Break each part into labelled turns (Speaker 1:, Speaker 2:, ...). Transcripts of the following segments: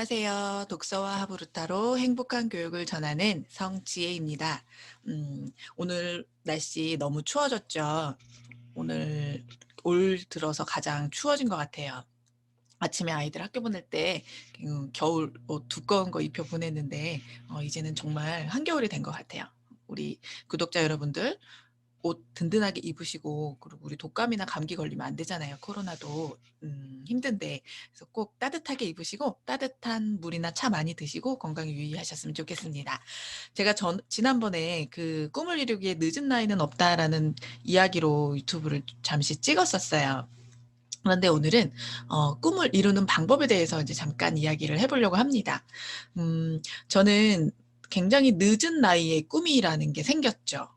Speaker 1: 안녕하세요. 독서와 하부르타로 행복한 교육을 전하는 성지혜입니다. 음, 오늘 날씨 너무 추워졌죠. 오늘 올 들어서 가장 추워진 것 같아요. 아침에 아이들 학교 보낼 때 음, 겨울 옷 두꺼운 거 입혀 보냈는데 어, 이제는 정말 한겨울이 된 것 같아요. 우리 구독자 여러분들 옷 든든하게 입으시고 그리고 우리 독감이나 감기 걸리면 안 되잖아요. 코로나도 음, 힘든데 그래서 꼭 따뜻하게 입으시고 따뜻한 물이나 차 많이 드시고 건강에 유의하셨으면 좋겠습니다. 제가 전 지난번에 그 꿈을 이루기에 늦은 나이는 없다라는 이야기로 유튜브를 잠시 찍었었어요. 그런데 오늘은 어, 꿈을 이루는 방법에 대해서 이제 잠깐 이야기를 해보려고 합니다. 음, 저는 굉장히 늦은 나이에 꿈이라는 게 생겼죠.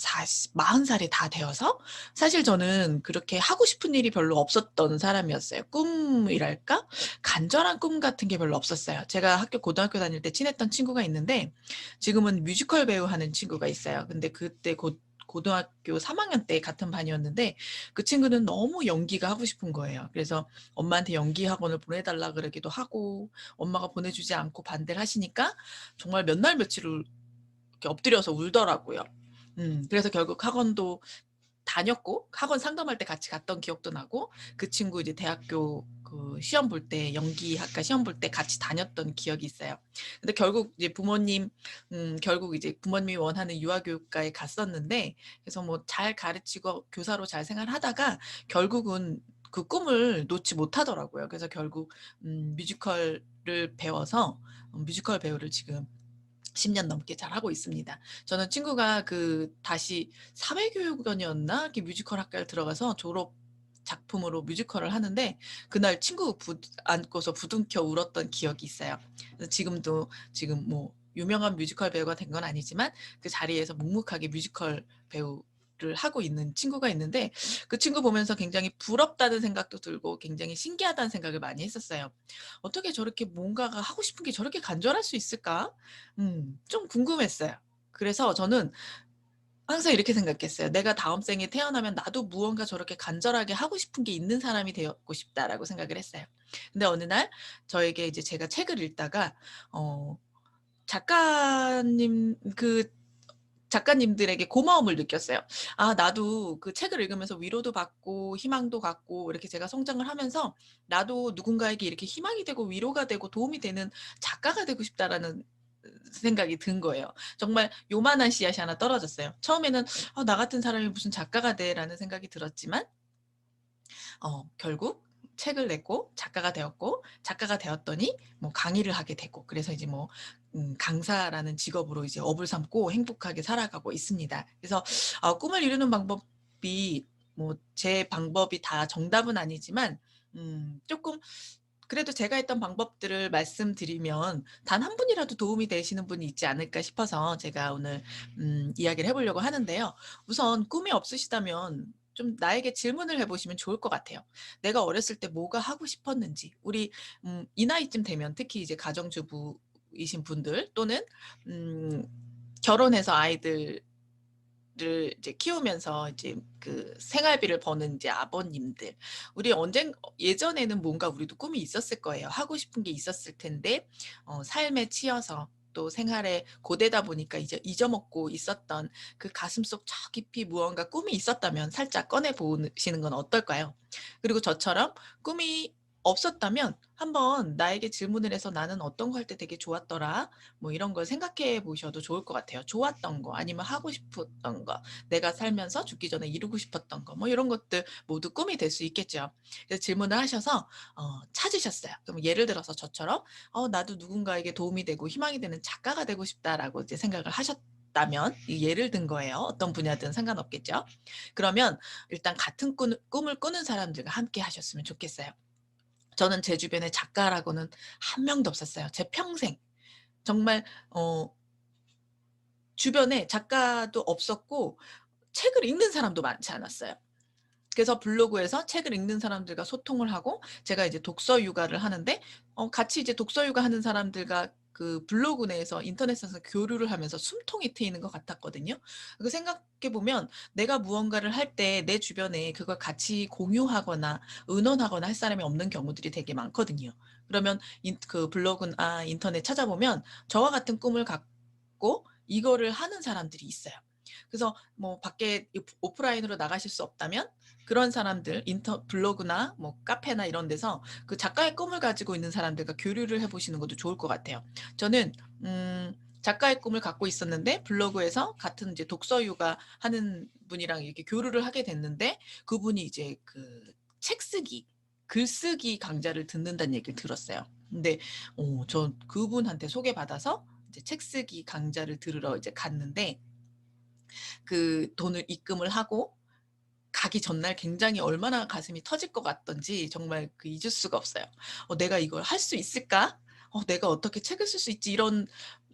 Speaker 1: 40, 40살이 다 되어서 사실 저는 그렇게 하고 싶은 일이 별로 없었던 사람이었어요. 꿈이랄까? 간절한 꿈 같은 게 별로 없었어요. 제가 학교 고등학교 다닐 때 친했던 친구가 있는데 지금은 뮤지컬 배우 하는 친구가 있어요. 근데 그때 곧 고등학교 3학년 때 같은 반이었는데 그 친구는 너무 연기가 하고 싶은 거예요. 그래서 엄마한테 연기 학원을 보내달라 그러기도 하고 엄마가 보내주지 않고 반대를 하시니까 정말 몇 날 며칠을 이렇게 엎드려서 울더라고요. 음, 그래서 결국 학원도 다녔고 학원 상담할 때 같이 갔던 기억도 나고 그 친구 이제 대학교 그 시험 볼 때 연기학과 시험 볼 때 같이 다녔던 기억이 있어요. 근데 결국 이제 부모님 음 결국 이제 부모님이 원하는 유아교육과에 갔었는데 그래서 뭐 잘 가르치고 교사로 잘 생활하다가 결국은 그 꿈을 놓지 못하더라고요. 그래서 결국 음 뮤지컬을 배워서 뮤지컬 배우를 지금 10년 넘게 잘하고 있습니다. 저는 친구가 그 다시 사회교육원이었나? 뮤지컬 학과에 들어가서 졸업 작품으로 뮤지컬을 하는데 그날 친구 부, 안고서 부둥켜 울었던 기억이 있어요. 지금도 지금 뭐 유명한 뮤지컬 배우가 된 건 아니지만 그 자리에서 묵묵하게 뮤지컬 배우 를 하고 있는 친구가 있는데 그 친구 보면서 굉장히 부럽다는 생각도 들고 굉장히 신기하다는 생각을 많이 했었어요. 어떻게 저렇게 뭔가가 하고 싶은 게 저렇게 간절할 수 있을까? 음, 좀 궁금했어요. 그래서 저는 항상 이렇게 생각했어요. 내가 다음 생에 태어나면 나도 무언가 저렇게 간절하게 하고 싶은 게 있는 사람이 되었고 싶다라고 생각을 했어요. 근데 어느 날 저에게 이제 제가 책을 읽다가 어 작가님 그 작가님들에게 고마움을 느꼈어요. 아, 나도 그 책을 읽으면서 위로도 받고 희망도 갖고 이렇게 제가 성장을 하면서 나도 누군가에게 이렇게 희망이 되고 위로가 되고 도움이 되는 작가가 되고 싶다라는 생각이 든 거예요. 정말 요만한 씨앗이 하나 떨어졌어요. 처음에는 어, 나 같은 사람이 무슨 작가가 돼라는 생각이 들었지만 어, 결국 책을 냈고 작가가 되었고 작가가 되었더니 뭐 강의를 하게 되고 그래서 이제 뭐 음, 강사라는 직업으로 이제 업을 삼고 행복하게 살아가고 있습니다. 그래서 어, 꿈을 이루는 방법이 뭐 제 방법이 다 정답은 아니지만 음, 조금 그래도 제가 했던 방법들을 말씀드리면 단 한 분이라도 도움이 되시는 분이 있지 않을까 싶어서 제가 오늘 음, 이야기를 해보려고 하는데요. 우선 꿈이 없으시다면 좀 나에게 질문을 해보시면 좋을 것 같아요. 내가 어렸을 때 뭐가 하고 싶었는지 우리 음, 이 나이쯤 되면 특히 이제 가정주부이신 분들 또는 음, 결혼해서 아이들 를 이제 키우면서 이제 그 생활비를 버는 이제 아버님들 우리 언젠 예전에는 뭔가 우리도 꿈이 있었을 거예요 하고 싶은 게 있었을 텐데 어, 삶에 치여서 또 생활에 고되다 보니까 이제 잊어먹고 있었던 그 가슴 속 저 깊이 무언가 꿈이 있었다면 살짝 꺼내 보시는 건 어떨까요? 그리고 저처럼 꿈이 없었다면 한번 나에게 질문을 해서 나는 어떤 거 할 때 되게 좋았더라 뭐 이런 걸 생각해 보셔도 좋을 것 같아요. 좋았던 거 아니면 하고 싶었던 거 내가 살면서 죽기 전에 이루고 싶었던 거 뭐 이런 것들 모두 꿈이 될 수 있겠죠. 그래서 질문을 하셔서 어, 찾으셨어요. 그럼 예를 들어서 저처럼 어, 나도 누군가에게 도움이 되고 희망이 되는 작가가 되고 싶다라고 이제 생각을 하셨 다면 예를 든 거예요. 어떤 분야든 상관없겠죠. 그러면 일단 같은 꿈, 꿈을 꾸는 사람들과 함께 하셨으면 좋겠어요. 저는 제 주변에 작가라고는 한 명도 없었어요. 제 평생. 정말 어 주변에 작가도 없었고 책을 읽는 사람도 많지 않았어요. 그래서 블로그에서 책을 읽는 사람들과 소통을 하고 제가 이제 독서 육아를 하는데 어 같이 이제 독서 육아 하는 사람들과 그 블로그 내에서 인터넷에서 교류를 하면서 숨통이 트이는 것 같았거든요. 그 생각해 보면 내가 무언가를 할 때 내 주변에 그걸 같이 공유하거나 의논하거나 할 사람이 없는 경우들이 되게 많거든요. 그러면 인 그 블로그나 인터넷 찾아보면 저와 같은 꿈을 갖고 이거를 하는 사람들이 있어요. 그래서 뭐 밖에 이 오프라인으로 나가실 수 없다면 그런 사람들 인터 블로그나 뭐 카페나 이런 데서 그 작가의 꿈을 가지고 있는 사람들과 교류를 해 보시는 것도 좋을 것 같아요. 저는 음 작가의 꿈을 갖고 있었는데 블로그에서 같은 이제 독서 육아하는 분이랑 이렇게 교류를 하게 됐는데 그분이 이제 그 책 쓰기, 글쓰기 강좌를 듣는다는 얘기를 들었어요. 근데 어 저 그분한테 소개받아서 이제 책 쓰기 강좌를 들으러 이제 갔는데 그 돈을 입금을 하고 가기 전날 굉장히 얼마나 가슴이 터질 것 같던지 정말 그 잊을 수가 없어요. '어 내가 이걸 할 수 있을까? 어 내가 어떻게 책을 쓸 수 있지?' 이런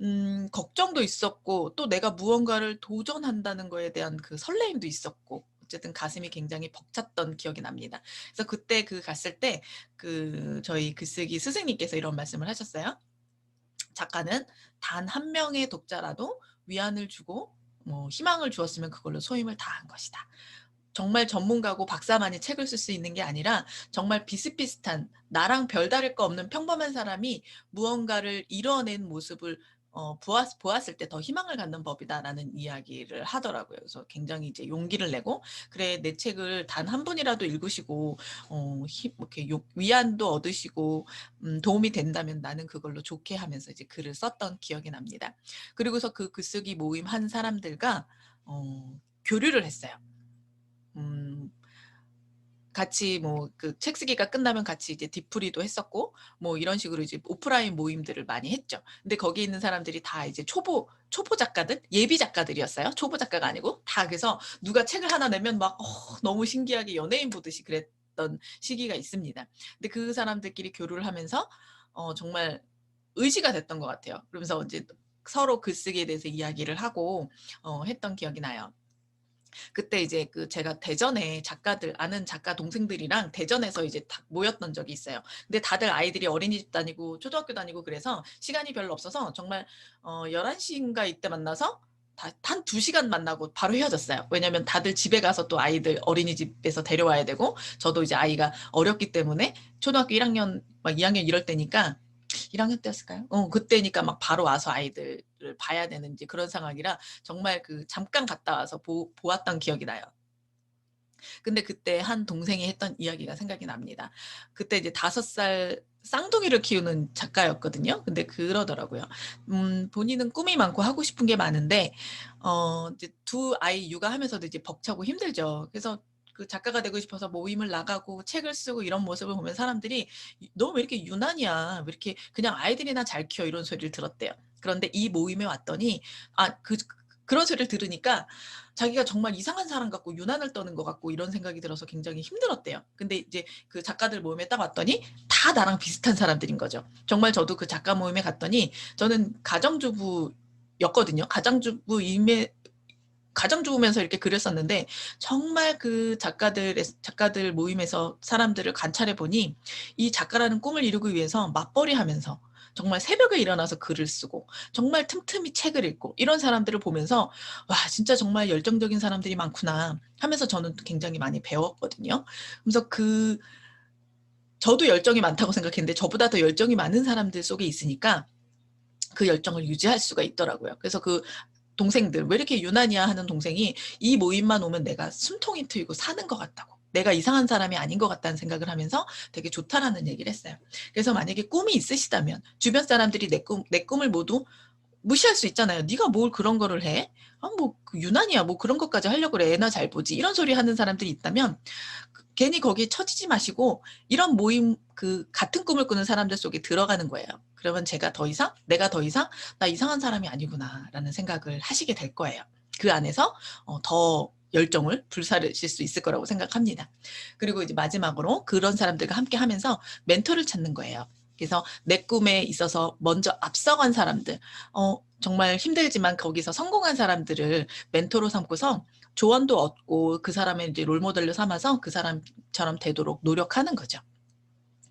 Speaker 1: 음 걱정도 있었고 또 내가 무언가를 도전한다는 거에 대한 그 설레임도 있었고 어쨌든 가슴이 굉장히 벅찼던 기억이 납니다. 그래서 그때 그 갔을 때 그 저희 글쓰기 스승님께서 이런 말씀을 하셨어요. "작가는 단 한 명의 독자라도 위안을 주고 뭐 희망을 주었으면 그걸로 소임을 다한 것이다." 정말 전문가고 박사만이 책을 쓸 수 있는 게 아니라 정말 비슷비슷한 나랑 별다를 거 없는 평범한 사람이 무언가를 이뤄낸 모습을 어 보았 보았을 때 더 희망을 갖는 법이다라는 이야기를 하더라고요. 그래서 굉장히 이제 용기를 내고 '그래 내 책을 단 한 분이라도 읽으시고 어힘뭐 이렇게 요 위안도 얻으시고 음 도움이 된다면 나는 그걸로 좋게.' 하면서 이제 글을 썼던 기억이 납니다. 그리고서 그 글쓰기 모임 한 사람들과 어 교류를 했어요. 음. 같이 뭐 그 책 쓰기가 끝나면 같이 이제 뒤풀이도 했었고 뭐 이런 식으로 이제 오프라인 모임들을 많이 했죠. 근데 거기 있는 사람들이 다 이제 초보 초보 작가들, 예비 작가들이었어요. 초보 작가가 아니고 다 그래서 누가 책을 하나 내면 막 어 너무 신기하게 연예인 보듯이 그랬던 시기가 있습니다. 근데 그 사람들끼리 교류를 하면서 어 정말 의지가 됐던 것 같아요. 그러면서 인제 서로 글쓰기에 대해서 이야기를 하고 어 했던 기억이 나요. 그때 이제 그 제가 대전에 작가들 아는 작가 동생들이랑 대전에서 이제 다 모였던 적이 있어요. 근데 다들 아이들이 어린이집 다니고 초등학교 다니고 그래서 시간이 별로 없어서 정말 어 11 시인가 이때 만나서 다한2 시간 만나고 바로 헤어졌어요. 왜냐면 다들 집에 가서 또 아이들 어린이집에서 데려와야 되고 저도 이제 아이가 어렸기 때문에 초등학교 1 학년 막 2 학년 이럴 때니까 1 학년 때였을까요? 어 그때니까 막 바로 와서 아이들을 봐야 되는 이제 그런 상황이라 정말 그 잠깐 갔다 와서 보 보았던 기억이 나요. 근데 그때 한 동생이 했던 이야기가 생각이 납니다. 그때 이제 5살 쌍둥이를 키우는 작가였거든요. 근데 그러더라고요. 음 본인은 꿈이 많고 하고 싶은 게 많은데 어 이제 두 아이 육아하면서도 이제 벅차고 힘들죠. 그래서 그 작가가 되고 싶어서 모임을 나가고 책을 쓰고 이런 모습을 보면 사람들이 "이 너왜 이렇게 유난이야. 왜 이렇게 그냥 아이들이나 잘 키워." 이런 소리를 들었대요. 그런데 이 모임에 왔더니 아그 그런 소리를 들으니까 자기가 정말 이상한 사람 같고 유난을 떠는 것 같고 이런 생각이 들어서 굉장히 힘들었대요. 근데 이제 그 작가들 모임에 딱 왔더니 다 나랑 비슷한 사람들인 거죠. 정말 저도 그 작가 모임에 갔더니 저는 가정주부 였거든요. 가정주부임에 가정주부면서 이렇게 글을 썼는데 정말 그 작가들의 작가들 모임에서 사람들을 관찰해 보니 이 작가라는 꿈을 이루기 위해서 맞벌이 하면서 정말 새벽에 일어나서 글을 쓰고 정말 틈틈이 책을 읽고 이런 사람들을 보면서 '와 진짜 정말 열정적인 사람들이 많구나.' 하면서 저는 또 굉장히 많이 배웠거든요. 그래서 그 저도 열정이 많다고 생각했는데 저보다 더 열정이 많은 사람들 속에 있으니까 그 열정을 유지할 수가 있더라고요. 그래서 그 동생들 "왜 이렇게 유난이야?" 하는 동생이 "이 모임만 오면 내가 숨통이 트이고 사는 것 같다."고. "내가 이상한 사람이 아닌 것 같다."는 생각을 하면서 되게 좋다라는 얘기를 했어요. 그래서 만약에 꿈이 있으시다면 주변 사람들이 내 꿈 내 꿈을 모두 무시할 수 있잖아요. "네가 뭘 그런 거를 해? 아뭐그 유난이야. 뭐 그런 것까지 하려고 그래. 애나 잘 보지." 이런 소리 하는 사람들이 있다면 그 괜히 거기에 처지지 마시고 이런 모임 그 같은 꿈을 꾸는 사람들 속에 들어가는 거예요. 그러면 제가 더 이상 '내가 더 이상 나 이상한 사람이 아니구나.'라는 생각을 하시게 될 거예요. 그 안에서 어더 열정을 불사르실 수 있을 거라고 생각합니다. 그리고 이제 마지막으로 그런 사람들과 함께 하면서 멘토를 찾는 거예요. 그래서 내 꿈에 있어서 먼저 앞서간 사람들 어 정말 힘들지만 거기서 성공한 사람들을 멘토로 삼고서 조언도 얻고 그 사람의 이제 롤모델로 삼아서 그 사람처럼 되도록 노력하는 거죠.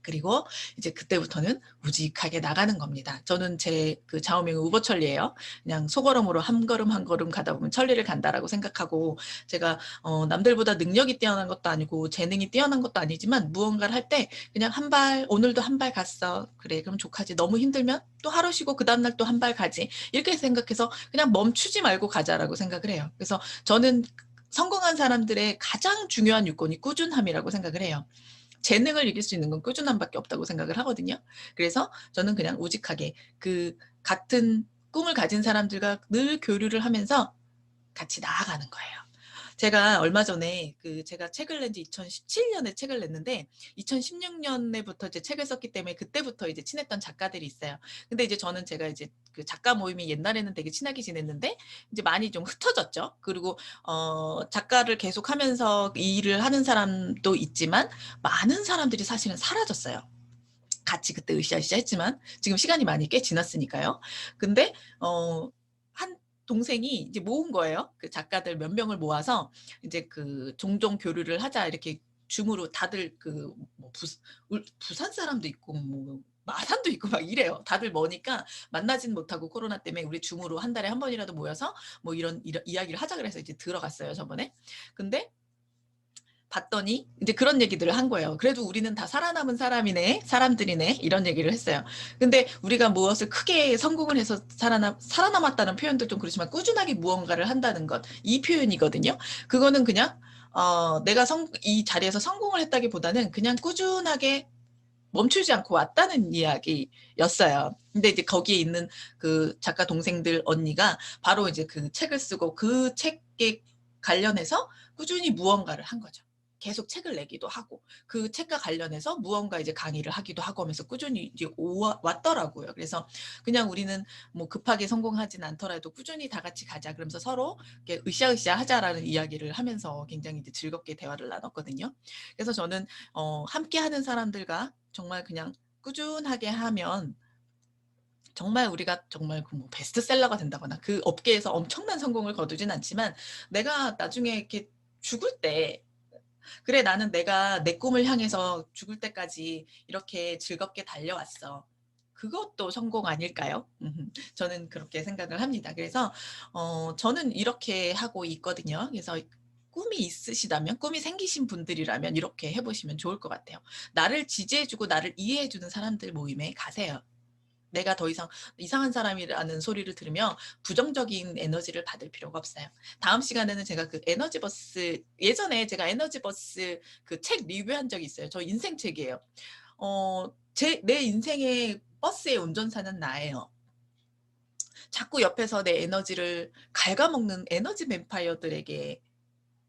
Speaker 1: 그리고 이제 그때부터는 우직하게 나가는 겁니다. 저는 제 그 좌우명은 우버천리예요. 그냥 소걸음으로 한 걸음 한 걸음 가다 보면 천리를 간다라고 생각하고 제가 어 남들보다 능력이 뛰어난 것도 아니고 재능이 뛰어난 것도 아니지만 무언가를 할 때 그냥 한 발 오늘도 한 발 갔어. 그래 그럼 족하지. 너무 힘들면 또 하루 쉬고 그 다음 날 또 한 발 가지. 이렇게 생각해서 그냥 멈추지 말고 가자라고 생각을 해요. 그래서 저는 성공한 사람들의 가장 중요한 요건이 꾸준함이라고 생각을 해요. 재능을 이길 수 있는 건 꾸준함밖에 없다고 생각을 하거든요. 그래서 저는 그냥 우직하게 그 같은 꿈을 가진 사람들과 늘 교류를 하면서 같이 나아가는 거예요. 제가 얼마 전에 그 제가 책을 낸 지 2017년에 책을 냈는데 2016년에부터 이제 책을 썼기 때문에 그때부터 이제 친했던 작가들이 있어요. 근데 이제 저는 제가 이제 그 작가 모임이 옛날에는 되게 친하게 지냈는데 이제 많이 좀 흩어졌죠. 그리고 어 작가를 계속 하면서 이 일을 하는 사람도 있지만 많은 사람들이 사실은 사라졌어요. 같이 그때 으쌰으쌰 했지만 지금 시간이 많이 꽤 지났으니까요. 근데 어한 동생이 이제 모은 거예요. 그 작가들 몇 명을 모아서 이제 그 종종 교류를 하자 이렇게 줌으로 다들 그 뭐 부산 사람도 있고 뭐 마산도 있고 막 이래요. 다들 머니까 만나진 못하고 코로나 때문에 우리 줌으로 한 달에 한 번이라도 모여서 뭐 이런, 이런 이야기를 하자 그래서 이제 들어갔어요 저번에. 근데 봤더니 이제 그런 얘기들을 한 거예요. 그래도 우리는 다 살아남은 사람이네, 사람들이네 이런 얘기를 했어요. 근데 우리가 무엇을 크게 성공을 해서 살아남 살아남았다는 표현도 좀 그렇지만 꾸준하게 무언가를 한다는 것 이 표현이거든요. 그거는 그냥 어, 내가 성, 이 자리에서 성공을 했다기보다는 그냥 꾸준하게 멈추지 않고 왔다는 이야기였어요. 근데 이제 거기에 있는 그 작가 동생들 언니가 바로 이제 그 책을 쓰고 그 책에 관련해서 꾸준히 무언가를 한 거죠. 계속 책을 내기도 하고 그 책과 관련해서 무언가 이제 강의를 하기도 하고 하면서 꾸준히 이제 오와, 왔더라고요. 그래서 그냥 우리는 뭐 급하게 성공하진 않더라도 꾸준히 다 같이 가자. 그러면서 서로 이렇게 으쌰으쌰 하자라는 이야기를 하면서 굉장히 이제 즐겁게 대화를 나눴거든요. 그래서 저는 어, 함께 하는 사람들과 정말 그냥 꾸준하게 하면 정말 우리가 정말 그 뭐 베스트셀러가 된다거나 그 업계에서 엄청난 성공을 거두진 않지만 내가 나중에 이렇게 죽을 때 그래 나는 내가 내 꿈을 향해서 죽을 때까지 이렇게 즐겁게 달려왔어. 그것도 성공 아닐까요? 저는 그렇게 생각을 합니다. 그래서 어, 저는 이렇게 하고 있거든요. 그래서 꿈이 있으시다면 꿈이 생기신 분들이라면 이렇게 해보시면 좋을 것 같아요. 나를 지지해주고 나를 이해해주는 사람들 모임에 가세요. 내가 더 이상 이상한 사람이라는 소리를 들으며 부정적인 에너지를 받을 필요가 없어요. 다음 시간에는 제가 그 에너지 버스 예전에 제가 에너지 버스 그 책 리뷰한 적이 있어요. 저 인생 책이에요. 어, 제 내 인생의 버스의 운전사는 나예요. 자꾸 옆에서 내 에너지를 갉아먹는 에너지 뱀파이어들에게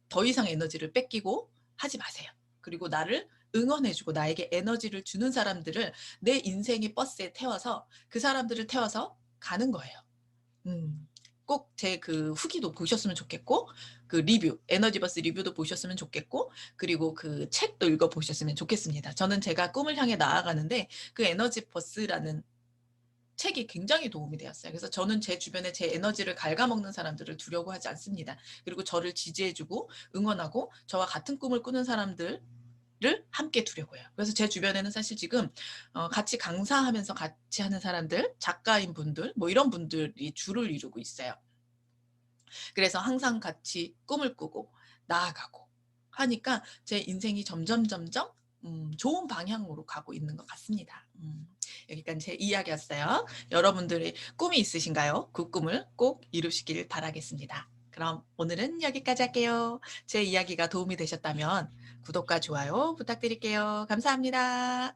Speaker 1: 더 이상 에너지를 뺏기고 하지 마세요. 그리고 나를 응원해주고 나에게 에너지를 주는 사람들을 내 인생의 버스에 태워서 그 사람들을 태워서 가는 거예요. 음, 꼭 제 그 후기도 보셨으면 좋겠고 그 리뷰 에너지버스 리뷰도 보셨으면 좋겠고 그리고 그 책도 읽어 보셨으면 좋겠습니다. 저는 제가 꿈을 향해 나아가는데 그 에너지버스라는 책이 굉장히 도움이 되었어요. 그래서 저는 제 주변에 제 에너지를 갉아먹는 사람들을 두려고 하지 않습니다. 그리고 저를 지지해주고 응원하고 저와 같은 꿈을 꾸는 사람들 를 함께 두려고 해요. 그래서 제 주변에는 사실 지금 어, 같이 강사하면서 같이 하는 사람들, 작가인 분들, 뭐 이런 분들이 줄을 이루고 있어요. 그래서 항상 같이 꿈을 꾸고 나아가고 하니까 제 인생이 점점 점점 음, 좋은 방향으로 가고 있는 것 같습니다. 음, 여기까지 제 이야기였어요. 여러분들의 꿈이 있으신가요? 그 꿈을 꼭 이루시길 바라겠습니다. 그럼 오늘은 여기까지 할게요. 제 이야기가 도움이 되셨다면 구독과 좋아요 부탁드릴게요. 감사합니다.